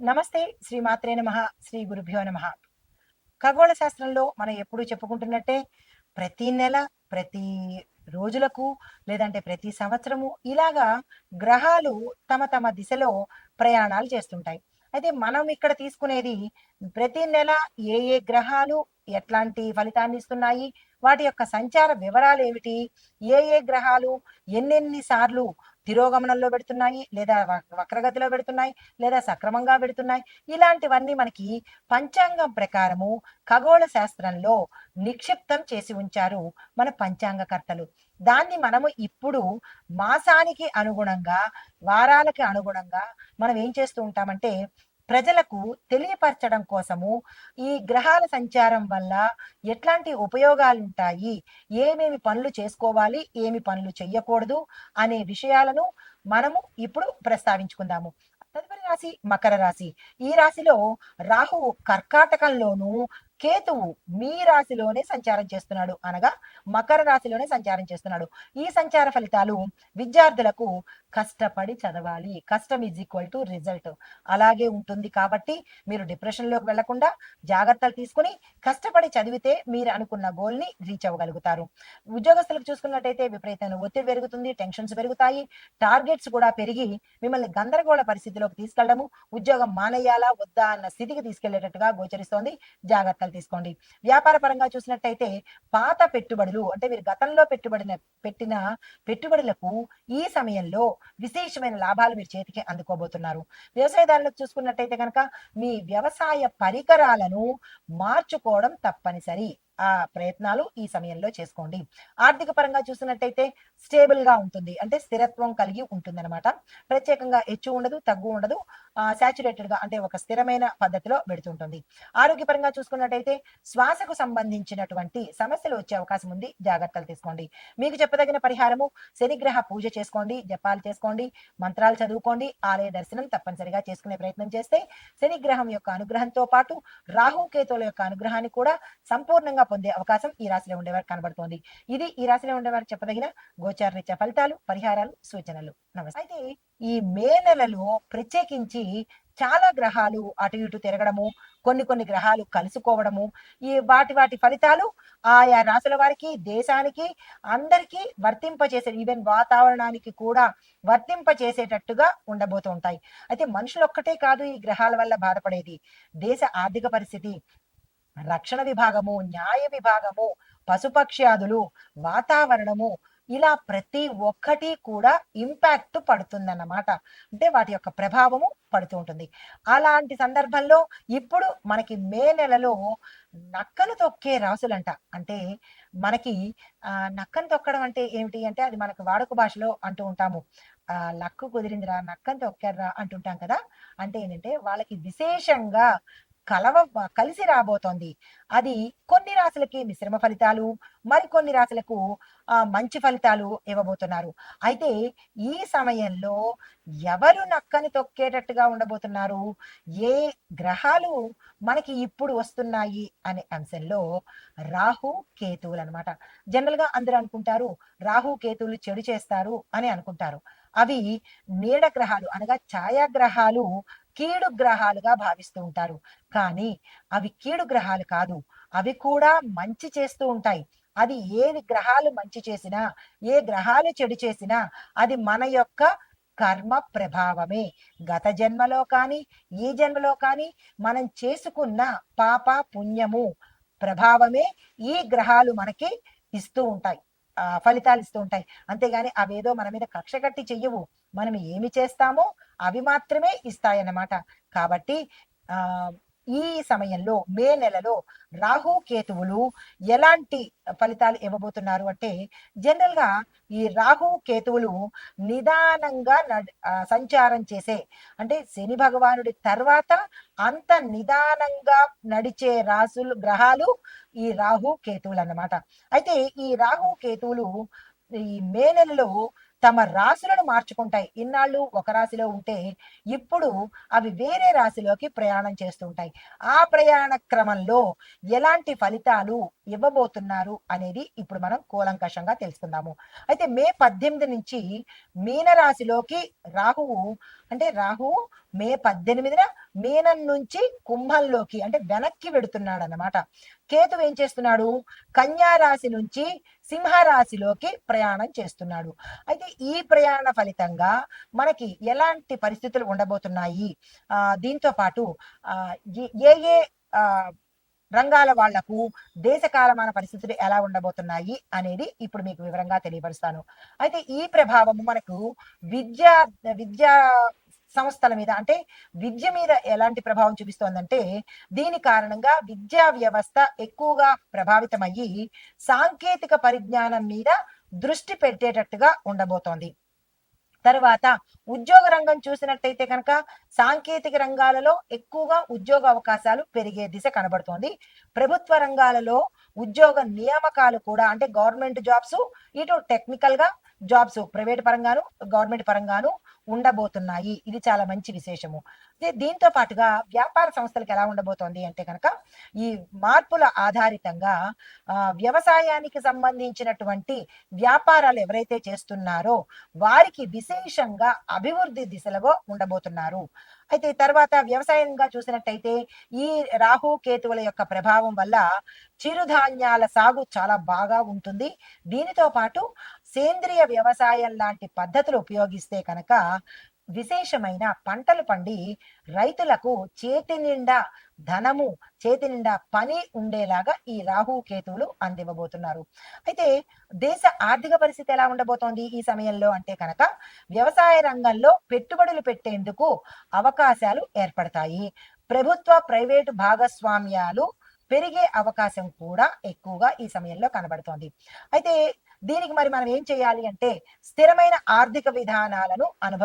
నమస్తే శ్రీ మాత్రే నమ శ్రీ గురుభ్యో నమ. ఖగోళ శాస్త్రంలో మనం ఎప్పుడు చెప్పుకుంటున్నట్టే ప్రతి నెల ప్రతి రోజులకు లేదంటే ప్రతి సంవత్సరము ఇలాగా గ్రహాలు తమ తమ దిశలో ప్రయాణాలు చేస్తుంటాయి. అయితే మనం ఇక్కడ తీసుకునేది ప్రతి నెల ఏ ఏ గ్రహాలు ఎట్లాంటి ఫలితాన్ని ఇస్తున్నాయి వాటి యొక్క సంచార వివరాలు ఏమిటి ఏ ఏ గ్రహాలు ఎన్నెన్ని సార్లు తిరోగమనంలో పెడుతున్నాయి లేదా వక్రగతిలో పెడుతున్నాయి లేదా సక్రమంగా పెడుతున్నాయి. ఇలాంటివన్నీ మనకి పంచాంగం ప్రకారము ఖగోళ శాస్త్రంలో నిక్షిప్తం చేసి ఉంచారు మన పంచాంగకర్తలు. దాన్ని మనము ఇప్పుడు మాసానికి అనుగుణంగా వారాలకి అనుగుణంగా మనం ఏం చేస్తూ ఉంటామంటే ప్రజలకు తెలియపరచడం కోసము ఈ గ్రహాల సంచారం వల్ల ఎట్లాంటి ఉపయోగాలు ఉంటాయి ఏమేమి పనులు చేసుకోవాలి? ఏమి పనులు చెయ్యకూడదు? అనే విషయాలను మనము ఇప్పుడు ప్రస్తావించుకుందాము. తదుపరి రాశి మకర రాశి. ఈ రాశిలో రాహువు కర్కాటకంలోను కేతువు మీ రాశిలోనే సంచారం చేస్తున్నాడు అనగా మకర రాశిలోనే సంచారం చేస్తున్నాడు. ఈ సంచార ఫలితాలు విద్యార్థులకు కష్టపడి చదవాలి. కష్టం ఈజ్ ఈక్వల్ టు రిజల్ట్ అలాగే ఉంటుంది కాబట్టి మీరు డిప్రెషన్లోకి వెళ్ళకుండా జాగ్రత్తలు తీసుకుని కష్టపడి చదివితే మీరు అనుకున్న గోల్ని రీచ్ అవ్వగలుగుతారు. ఉద్యోగస్తులకు చూసుకున్నట్టయితే విపరీతమైన ఒత్తిడి పెరుగుతుంది టెన్షన్స్ పెరుగుతాయి టార్గెట్స్ కూడా పెరిగి మిమ్మల్ని గందరగోళ పరిస్థితిలోకి తీసుకెళ్ళడము ఉద్యోగం మానేయాలా వద్దా అన్న స్థితికి తీసుకెళ్ళేటట్టుగా గోచరిస్తోంది. జాగ్రత్తలు తీసుకోండి. వ్యాపార పరంగా చూసినట్టయితే పాత పెట్టుబడులు అంటే మీరు గతంలో పెట్టుబడిన పెట్టిన పెట్టుబడులకు ఈ సమయంలో విశేషమైన లాభాలు మీరు చేతికి అందుకోబోతున్నారు. వ్యవసాయదారులకు చూసుకున్నట్టయితే కనుక మీ వ్యవసాయ పరికరాలను మార్చుకోవడం తప్పనిసరి. ఆ ప్రయత్నాలు ఈ సమయంలో చేసుకోండి. ఆర్థిక పరంగా చూసినట్టయితే స్టేబుల్గా ఉంటుంది. అంటే స్థిరత్వం కలిగి ఉంటుంది అనమాట ప్రత్యేకంగా హెచ్చు ఉండదు తగ్గు ఉండదు. సాచురేటెడ్గా అంటే ఒక స్థిరమైన పద్ధతిలో పెడుతుంటుంది. ఆరోగ్యపరంగా చూసుకున్నట్టయితే శ్వాసకు సంబంధించినటువంటి సమస్యలు వచ్చే అవకాశం ఉంది. జాగ్రత్తలు తీసుకోండి. మీకు చెప్పదగిన పరిహారము శనిగ్రహ పూజ చేసుకోండి జపాలు చేసుకోండి మంత్రాలు చదువుకోండి ఆలయ దర్శనం తప్పనిసరిగా చేసుకునే ప్రయత్నం చేస్తే శనిగ్రహం యొక్క అనుగ్రహంతో పాటు రాహుకేతువుల యొక్క అనుగ్రహాన్ని కూడా సంపూర్ణంగా పొందే అవకాశం ఈ రాశిలో ఉండేవారు కనబడుతోంది. ఇది ఈ రాశిలో ఉండేవారు చెప్పదగిన గోచార ఫలితాలు పరిహారాలు సూచనలు. నమస్తే. అయితే ఈ మే నెలలో ప్రత్యేకించి చాలా గ్రహాలు అటు ఇటు తిరగడము కొన్ని కొన్ని గ్రహాలు కలుసుకోవడము ఈ వాటి వాటి ఫలితాలు ఆయా రాశుల వారికి దేశానికి అందరికీ వర్తింపచేసే ఈవెన్ వాతావరణానికి కూడా వర్తింపచేసేటట్టుగా ఉండబోతూ ఉంటాయి. అయితే మనుషులు ఒక్కటే కాదు ఈ గ్రహాల వల్ల బాధపడేది. దేశ ఆర్థిక పరిస్థితి రక్షణ విభాగము న్యాయ విభాగము పశుపక్ష్యాదులు వాతావరణము ఇలా ప్రతి ఒక్కటి కూడా ఇంపాక్ట్ పడుతుందన్నమాట. అంటే వాటి యొక్క ప్రభావము పడుతూ ఉంటుంది. అలాంటి సందర్భంలో ఇప్పుడు మనకి మే నెలలో నక్కను తొక్కే రాసులంట. అంటే మనకి ఆ నక్కను తొక్కడం అంటే ఏమిటి అంటే అది మనకు వాడుక భాషలో అంటూ ఉంటాము. ఆ లక్కు కుదిరిందిరా నక్కను తొక్కారా అంటుంటాం కదా. అంటే ఏంటంటే వాళ్ళకి విశేషంగా కలవ కలిసి రాబోతోంది. అది కొన్ని రాశులకి మిశ్రమ ఫలితాలు మరికొన్ని రాశులకు ఆ మంచి ఫలితాలు ఇవ్వబోతున్నారు. అయితే ఈ సమయంలో ఎవరు నక్కని తొక్కేటట్టుగా ఉండబోతున్నారు? ఏ గ్రహాలు మనకి ఇప్పుడు వస్తున్నాయి అనే అంశంలో రాహు కేతువులు అనమాట జనరల్గా అందరూ అనుకుంటారు రాహు కేతువులు చెడు చేస్తారు అని అనుకుంటారు. అవి నీడ గ్రహాలు అనగా ఛాయాగ్రహాలు కీడు గ్రహాలుగా భావిస్తూ ఉంటారు. కానీ అవి కీడు గ్రహాలు కాదు. అవి కూడా మంచి చేస్తూ ఉంటాయి. అది ఏ గ్రహాలు మంచి చేసినా ఏ గ్రహాలు చెడు చేసినా అది మన యొక్క కర్మ ప్రభావమే. గత జన్మలో కానీ ఈ జన్మలో కానీ మనం చేసుకున్న పాప పుణ్యము ప్రభావమే ఈ గ్రహాలు మనకి ఇస్తూ ఉంటాయి. ఫలితాలు ఇస్తూ ఉంటాయి. అంతేగాని అవేదో మన మీద కక్ష కట్టి చెయ్యవు. మనం ఏమి చేస్తామో అవి మాత్రమే ఇస్తాయన్నమాట. కాబట్టి ఆ ఈ సమయంలో మే నెలలో రాహు కేతువులు ఎలాంటి ఫలితాలు ఇవ్వబోతున్నారు అంటే జనరల్గా ఈ రాహు కేతువులు నిదానంగా సంచారం చేసే అంటే శని భగవానుడి తర్వాత అంత నిదానంగా నడిచే రాసులు గ్రహాలు ఈ రాహు కేతువులు అన్నమాట అయితే ఈ రాహు కేతువులు ఈ మే నెలలో తమ రాశులను మార్చుకుంటాయి. ఇన్నాళ్ళు ఒక రాశిలో ఉంటే ఇప్పుడు అవి వేరే రాశిలోకి ప్రయాణం చేస్తుంటాయి ఆ ప్రయాణ క్రమంలో ఎలాంటి ఫలితాలు ఇవ్వబోతున్నారు అనేది ఇప్పుడు మనం కూలంకషంగా తెలుసుకుందాము. అయితే మే పద్దెనిమిది నుంచి మీన రాశిలోకి రాహువు అంటే రాహువు మే పద్దెనిమిదిన మీనం నుంచి కుంభంలోకి అంటే వెనక్కి వెడుతున్నాడు అన్నమాట కేతు ఏం చేస్తున్నాడు? కన్యా రాశి నుంచి సింహరాశిలోకి ప్రయాణం చేస్తున్నాడు. అయితే ఈ ప్రయాణ ఫలితంగా మనకి ఎలాంటి పరిస్థితులు ఉండబోతున్నాయి? ఆ దీంతో పాటు ఆ ఏ- ఏ ఏ ఆ రంగాల వాళ్ళకు దేశ కాలమాన పరిస్థితులు ఎలా ఉండబోతున్నాయి అనేది ఇప్పుడు మీకు వివరంగా తెలియపరుస్తాను. అయితే ఈ ప్రభావము మనకు విద్యా విద్యా సంస్థల మీద అంటే విద్య మీద ఎలాంటి ప్రభావం చూపిస్తోందంటే దీని కారణంగా విద్యా వ్యవస్థ ఎక్కువగా ప్రభావితమయ్యి సాంకేతిక పరిజ్ఞానం మీద దృష్టి పెట్టేటట్టుగా ఉండబోతోంది. తర్వాత ఉద్యోగ రంగం చూసినట్టయితే కనుక సాంకేతిక రంగాలలో ఎక్కువగా ఉద్యోగ అవకాశాలు పెరిగే దిశ కనబడుతోంది. ప్రభుత్వ రంగాలలో ఉద్యోగ నియామకాలు కూడా అంటే గవర్నమెంట్ జాబ్స్ ఇటు టెక్నికల్గా జాబ్స్ ప్రైవేట్ పరంగాను గవర్నమెంట్ పరంగాను ఉండబోతున్నాయి. ఇది చాలా మంచి విశేషము. దీంతో పాటుగా వ్యాపార సంస్థలకు ఎలా ఉండబోతోంది అంటే కనుక ఈ మార్పుల ఆధారితంగా వ్యవసాయానికి సంబంధించినటువంటి వ్యాపారాలు ఎవరైతే చేస్తున్నారో వారికి విశేషంగా అభివృద్ధి దిశలో ఉండబోతున్నారు. అయితే తర్వాత వ్యవసాయంగా చూసినట్టయితే ఈ రాహు కేతువుల యొక్క ప్రభావం వల్ల చిరుధాన్యాల సాగు చాలా బాగా ఉంటుంది. దీనితో పాటు సేంద్రియ వ్యవసాయం లాంటి పద్ధతులు ఉపయోగిస్తే కనుక విశేషమైన పంటలు పండి రైతులకు చేతి నిండా ధనము చేతి నిండా పని ఉండేలాగా ఈ రాహు కేతువులు అందివ్వబోతున్నారు. అయితే దేశ ఆర్థిక పరిస్థితి ఎలా ఉండబోతోంది ఈ సమయంలో అంటే కనుక వ్యవసాయ రంగంలో పెట్టుబడులు పెట్టేందుకు అవకాశాలు ఏర్పడతాయి. ప్రభుత్వ ప్రైవేటు భాగస్వామ్యాలు పెరిగే అవకాశం కూడా ఎక్కువగా ఈ సమయంలో కనబడుతోంది. అయితే దీనికి మరి మనం ఏం చేయాలి అంటే స్థిరమైన ఆర్థిక విధానాలను అనుభ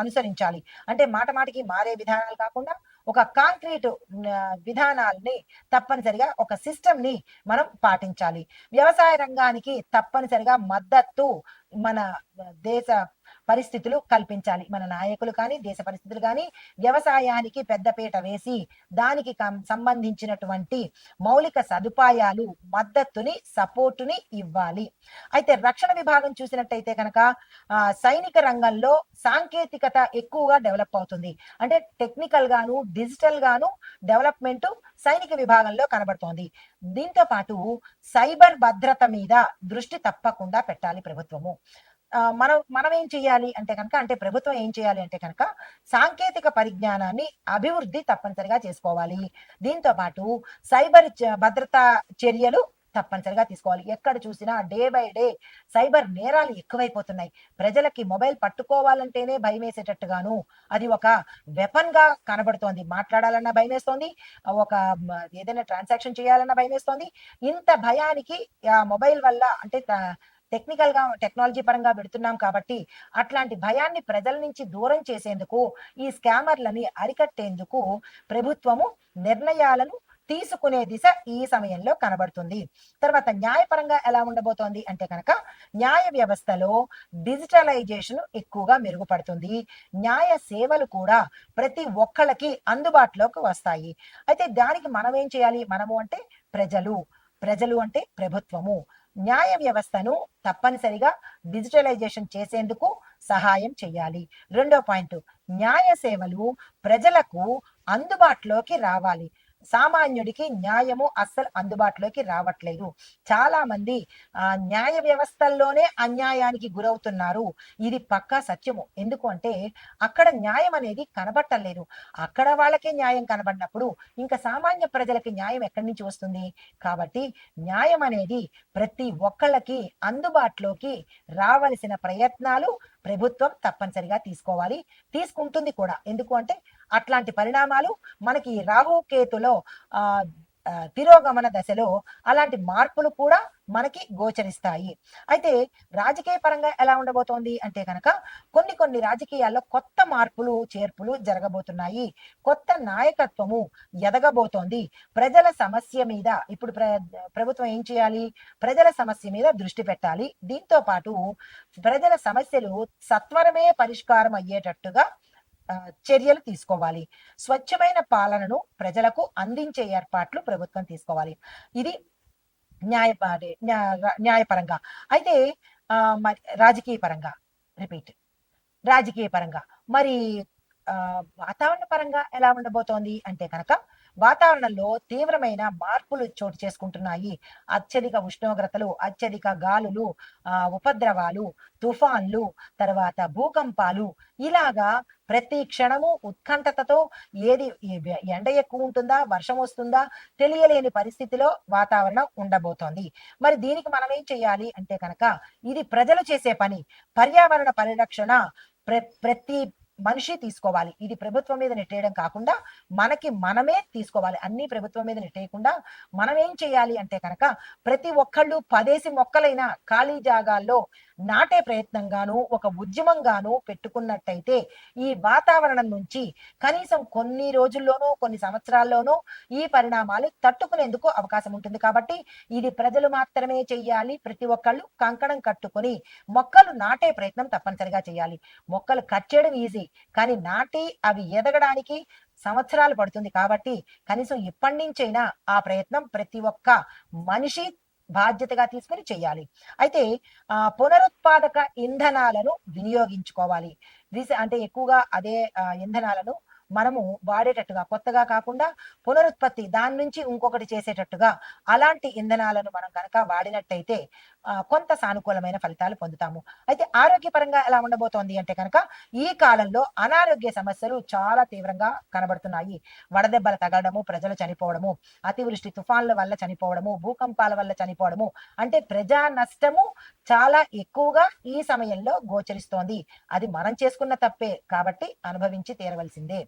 అనుసరించాలి. అంటే మాట మాటికి మారే విధానాలు కాకుండా ఒక కాంక్రీట్ విధానాల్ని తప్పనిసరిగా ఒక సిస్టమ్ని మనం పాటించాలి. వ్యవసాయ రంగానికి తప్పనిసరిగా మద్దతు మన దేశ పరిస్థితులు కల్పించాలి. మన నాయకులు కానీ దేశ పరిస్థితులు కానీ వ్యవసాయానికి పెద్దపీట వేసి దానికి సంబంధించినటువంటి మౌలిక సదుపాయాలు మద్దతుని సపోర్టుని ఇవ్వాలి. అయితే రక్షణ విభాగం చూసినట్టయితే కనుక సైనిక రంగంలో సాంకేతికత ఎక్కువగా డెవలప్ అవుతుంది. అంటే టెక్నికల్ గాను డిజిటల్ గాను డెవలప్మెంట్ సైనిక విభాగంలో కనబడుతోంది. దీంతో పాటు సైబర్ భద్రత మీద దృష్టి తప్పకుండా పెట్టాలి ప్రభుత్వము. మనం మనం ఏం చేయాలి అంటే కనుక అంటే ప్రభుత్వం ఏం చేయాలి అంటే కనుక సాంకేతిక పరిజ్ఞానాన్ని అభివృద్ధి తప్పనిసరిగా చేసుకోవాలి. దీంతో పాటు సైబర్ భద్రతా చర్యలు తప్పనిసరిగా తీసుకోవాలి. ఎక్కడ చూసినా డే బై డే సైబర్ నేరాలు ఎక్కువైపోతున్నాయి. ప్రజలకి మొబైల్ పట్టుకోవాలంటేనే భయం వేసేటట్టుగాను అది ఒక వెపన్గా కనబడుతోంది. మాట్లాడాలన్నా భయం వేస్తోంది ఒక ఏదైనా ట్రాన్సాక్షన్ చేయాలన్నా భయం వేస్తోంది ఇంత భయానికి ఆ మొబైల్ వల్ల అంటే టెక్నికల్గా టెక్నాలజీ పరంగా పెడుతున్నాం కాబట్టి అట్లాంటి భయాన్ని ప్రజల నుంచి దూరం చేసేందుకు ఈ స్కామర్లని అరికట్టేందుకు ప్రభుత్వము నిర్ణయాలను తీసుకునే దిశ ఈ సమయంలో కనబడుతుంది. తర్వాత న్యాయపరంగా ఎలా ఉండబోతోంది అంటే కనుక న్యాయ వ్యవస్థలో డిజిటలైజేషన్ ఎక్కువగా మెరుగుపడుతుంది. న్యాయ సేవలు కూడా ప్రతి ఒక్కళ్ళకి అందుబాటులోకి వస్తాయి. అయితే దానికి మనం ఏం చేయాలి? మనము అంటే ప్రజలు. ప్రజలు అంటే ప్రభుత్వము. న్యాయ వ్యవస్థను తప్పనిసరిగా డిజిటలైజేషన్ చేసేందుకు సహాయం చేయాలి. రెండో పాయింట్ న్యాయ సేవలు ప్రజలకు అందుబాటులోకి రావాలి. సామాన్యుడికి న్యాయము అస్సలు అందుబాటులోకి రావట్లేదు. చాలా మంది ఆ న్యాయ వ్యవస్థల్లోనే అన్యాయానికి గురవుతున్నారు. ఇది పక్కా సత్యము. ఎందుకు అంటే అక్కడ న్యాయం అనేది కనబట్టలేదు. అక్కడ వాళ్ళకే న్యాయం కనబడినప్పుడు ఇంకా సామాన్య ప్రజలకి న్యాయం ఎక్కడి నుంచి వస్తుంది? కాబట్టి న్యాయం అనేది ప్రతి ఒక్కళ్ళకి అందుబాటులోకి రావలసిన ప్రయత్నాలు ప్రభుత్వం తప్పనిసరిగా తీసుకోవాలి. తీసుకుంటుంది కూడా. ఎందుకు అంటే అట్లాంటి పరిణామాలు మనకి రాహు కేతులో ఆ తిరోగమన దశలో అలాంటి మార్పులు కూడా మనకి గోచరిస్తాయి. అయితే రాజకీయ పరంగా ఎలా ఉండబోతోంది అంటే కనుక కొన్ని కొన్ని రాజకీయాల్లో కొత్త మార్పులు చేర్పులు జరగబోతున్నాయి. కొత్త నాయకత్వము ఎదగబోతోంది. ప్రజల సమస్య మీద ఇప్పుడు ప్ర ప్రభుత్వం ఏం చేయాలి? ప్రజల సమస్య మీద దృష్టి పెట్టాలి. దీంతో పాటు ప్రజల సమస్యలు సత్వరమే పరిష్కారం అయ్యేటట్టుగా చర్యలు తీసుకోవాలి. స్వచ్ఛమైన పాలనను ప్రజలకు అందించే ఏర్పాట్లు ప్రభుత్వం తీసుకోవాలి. ఇది న్యాయ న్యాయపరంగా. అయితే ఆ, మరి రాజకీయ పరంగా రిపీట్. రాజకీయ పరంగా మరి ఆ, వాతావరణ పరంగా ఎలా ఉండబోతోంది? అంటే కనుక వాతావరణంలో తీవ్రమైన మార్పులు చోటు చేసుకుంటున్నాయి. అత్యధిక ఉష్ణోగ్రతలు అత్యధిక గాలులు ఉపద్రవాలు తుఫాన్లు తర్వాత భూకంపాలు ఇలాగా ప్రతి క్షణము ఉత్కంఠతతో ఏది ఎండ ఎక్కువ ఉంటుందా వర్షం వస్తుందా తెలియలేని పరిస్థితిలో వాతావరణం ఉండబోతోంది. మరి దీనికి మనం ఏం చేయాలి అంటే కనుక ఇది ప్రజలు చేసే పని. పర్యావరణ పరిరక్షణ ప్ర ప్రతి మనిషి తీసుకోవాలి. ఇది ప్రభుత్వం మీద నెట్టేయడం కాకుండా మనకి మనమే తీసుకోవాలి. అన్ని ప్రభుత్వం మీద నెట్టేయకుండా మనం ఏం చేయాలి అంటే కనుక ప్రతి ఒక్కళ్ళు పదేసి మొక్కలైన ఖాళీ జాగాల్లో నాటే ప్రయత్నంగాను ఒక ఉద్యమంగాను పెట్టుకున్నట్టయితే ఈ వాతావరణం నుంచి కనీసం కొన్ని రోజుల్లోనూ కొన్ని సంవత్సరాల్లోనూ ఈ పరిణామాలు తట్టుకునేందుకు అవకాశం ఉంటుంది. కాబట్టి ఇది ప్రజలు మాత్రమే చెయ్యాలి. ప్రతి ఒక్కళ్ళు కంకణం కట్టుకొని మొక్కలు నాటే ప్రయత్నం తప్పనిసరిగా చేయాలి. మొక్కలు కట్ చేయడం ఈజీ. కానీ నాటి అవి ఎదగడానికి సంవత్సరాలు పడుతుంది కాబట్టి కనీసం ఇప్పటి నుంచైనా ఆ ప్రయత్నం ప్రతి ఒక్క మనిషి బాధ్యతగా తీసుకుని చేయాలి. అయితే ఆ పునరుత్పాదక ఇంధనాలను వినియోగించుకోవాలి. అంటే ఎక్కువగా అదే ఇంధనాలను మనము వాడేటట్టుగా కొత్తగా కాకుండా పునరుత్పత్తి దాని నుంచి ఇంకొకటి చేసేటట్టుగా అలాంటి ఇంధనాలను మనం కనుక వాడినట్టయితే కొంత సానుకూలమైన ఫలితాలు పొందుతాము. అయితే ఆరోగ్యపరంగా ఎలా ఉండబోతోంది అంటే కనుక ఈ కాలంలో అనారోగ్య సమస్యలు చాలా తీవ్రంగా కనబడుతున్నాయి. వడదెబ్బలు తగలడము ప్రజలు చనిపోవడము అతివృష్టి తుఫాన్ల వల్ల చనిపోవడము భూకంపాల వల్ల చనిపోవడము అంటే ప్రజా నష్టము చాలా ఎక్కువగా ఈ సమయంలో గోచరిస్తోంది. అది మనం చేసుకున్న తప్పే కాబట్టి అనుభవించి తీరవలసిందే.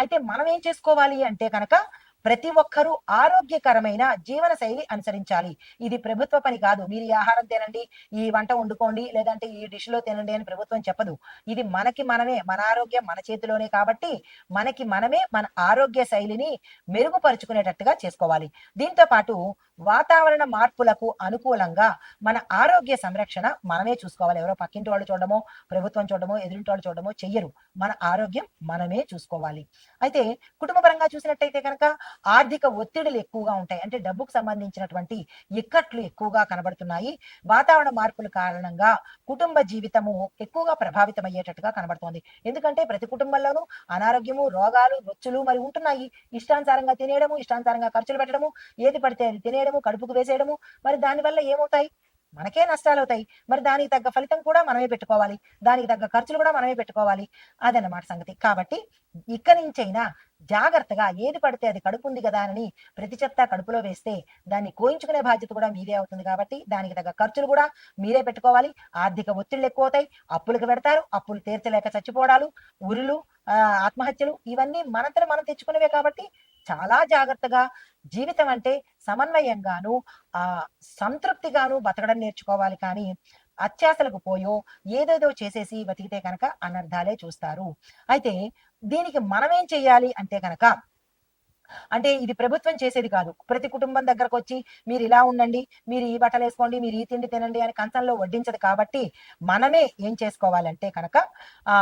అయితే మనం ఏం చేసుకోవాలి అంటే కనుక ప్రతి ఒక్కరూ ఆరోగ్యకరమైన జీవన శైలి అనుసరించాలి. ఇది ప్రభుత్వ పని కాదు. మీరు ఈ ఆహారం తినండి ఈ వంట వండుకోండి లేదంటే ఈ డిష్లో తినండి అని ప్రభుత్వం చెప్పదు. ఇది మనకి మనమే మన ఆరోగ్యం మన చేతిలోనే కాబట్టి మనకి మనమే మన ఆరోగ్య శైలిని మెరుగుపరుచుకునేటట్టుగా చేసుకోవాలి. దీంతో పాటు వాతావరణ మార్పులకు అనుకూలంగా మన ఆరోగ్య సంరక్షణ మనమే చూసుకోవాలి. ఎవరో పక్కింటి వాళ్ళు చూడడమో ప్రభుత్వం చూడడమో ఎదురింటి వాళ్ళు చూడడమో చెయ్యరు. మన ఆరోగ్యం మనమే చూసుకోవాలి. అయితే కుటుంబపరంగా చూసినట్టయితే కనుక ఆర్థిక ఒత్తిడులు ఎక్కువగా ఉంటాయి. అంటే డబ్బుకు సంబంధించినటువంటి ఇక్కట్లు ఎక్కువగా కనబడుతున్నాయి. వాతావరణ మార్పుల కారణంగా కుటుంబ జీవితము ఎక్కువగా ప్రభావితం అయ్యేటట్టుగా కనబడుతోంది. ఎందుకంటే ప్రతి కుటుంబంలోనూ అనారోగ్యము రోగాలు రొచ్చులు మరి ఉంటున్నాయి. ఇష్టానుసారంగా తినేయడము ఇష్టానుసారంగా ఖర్చులు పెట్టడము ఏది పడితే అది తినేయడము కడుపుకు వేసేయడము. మరి దానివల్ల ఏమవుతాయి? మనకే నష్టాలు అవుతాయి మరి దానికి తగ్గ ఫలితం కూడా మనమే పెట్టుకోవాలి. దానికి తగ్గ ఖర్చులు కూడా మనమే పెట్టుకోవాలి. అదన్నమాట సంగతి. కాబట్టి ఇక్కడి నుంచైనా జాగ్రత్తగా ఏది పడితే అది కడుపు ఉంది కదా అని ప్రతి చెత్త కడుపులో వేస్తే దాన్ని కోయించుకునే బాధ్యత కూడా మీదే అవుతుంది కాబట్టి దానికి తగ్గ ఖర్చులు కూడా మీరే పెట్టుకోవాలి. ఆర్థిక ఒత్తిళ్ళు ఎక్కువ అవుతాయి అప్పులకు పెడతారు. అప్పులు తీర్చలేక చచ్చిపోవడాలు ఉరులు ఆత్మహత్యలు ఇవన్నీ మనంతట మనం తెచ్చుకునేవే కాబట్టి చాలా జాగ్రత్తగా జీవితం అంటే సమన్వయంగాను ఆ సంతృప్తిగాను బతకడం నేర్చుకోవాలి కానీ అత్యాసలకు పోయో ఏదేదో చేసేసి బతికితే కనుక అనర్థాలే చూస్తారు. అయితే దీనికి మనమేం చెయ్యాలి అంటే కనుక అంటే ఇది ప్రభుత్వం చేసేది కాదు. ప్రతి కుటుంబం దగ్గరకు వచ్చి మీరు ఇలా ఉండండి మీరు ఈ బట్టలు వేసుకోండి మీరు ఈ తిండి తినండి అని కంచంలో వడ్డించదు కాబట్టి మనమే ఏం చేసుకోవాలంటే కనుక ఆ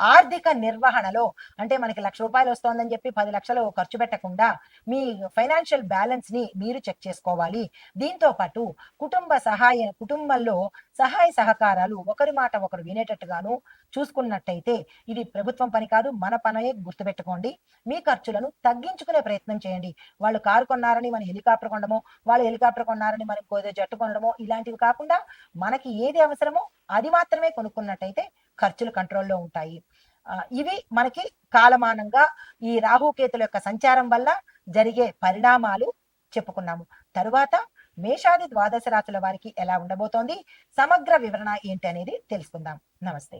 ఆర్థిక నిర్వహణలో అంటే మనకి లక్ష రూపాయలు వస్తోందని చెప్పి పది లక్షలు ఖర్చు పెట్టకుండా మీ ఫైనాన్షియల్ బ్యాలెన్స్ని మీరు చెక్ చేసుకోవాలి. దీంతో పాటు కుటుంబ సహాయ కుటుంబంలో సహాయ సహకారాలు ఒకరి మాట ఒకరు వినేటట్టుగాను చూసుకున్నట్టయితే ఇది ప్రభుత్వం పని కాదు మన పనే గుర్తుపెట్టుకోండి. మీ ఖర్చులను తగ్గించుకునే ప్రయత్నం చేయండి. వాళ్ళు కారు కొన్నారని మనం హెలికాప్టర్ కొనడమో వాళ్ళు హెలికాప్టర్ కొన్నారని మనం ఏదో జట్టు కొనడమో ఇలాంటివి కాకుండా మనకి ఏది అవసరమో అది మాత్రమే కొనుక్కున్నట్టయితే ఖర్చులు కంట్రోల్లో ఉంటాయి. ఇవి మనకి కాలమానంగా ఈ రాహుకేతుల యొక్క సంచారం వల్ల జరిగే పరిణామాలు చెప్పుకున్నాము. తరువాత మేషాది ద్వాదశ రాశుల వారికి ఎలా ఉండబోతోంది? సమగ్ర వివరణ ఏంటి అనేది తెలుసుకుందాం. నమస్తే.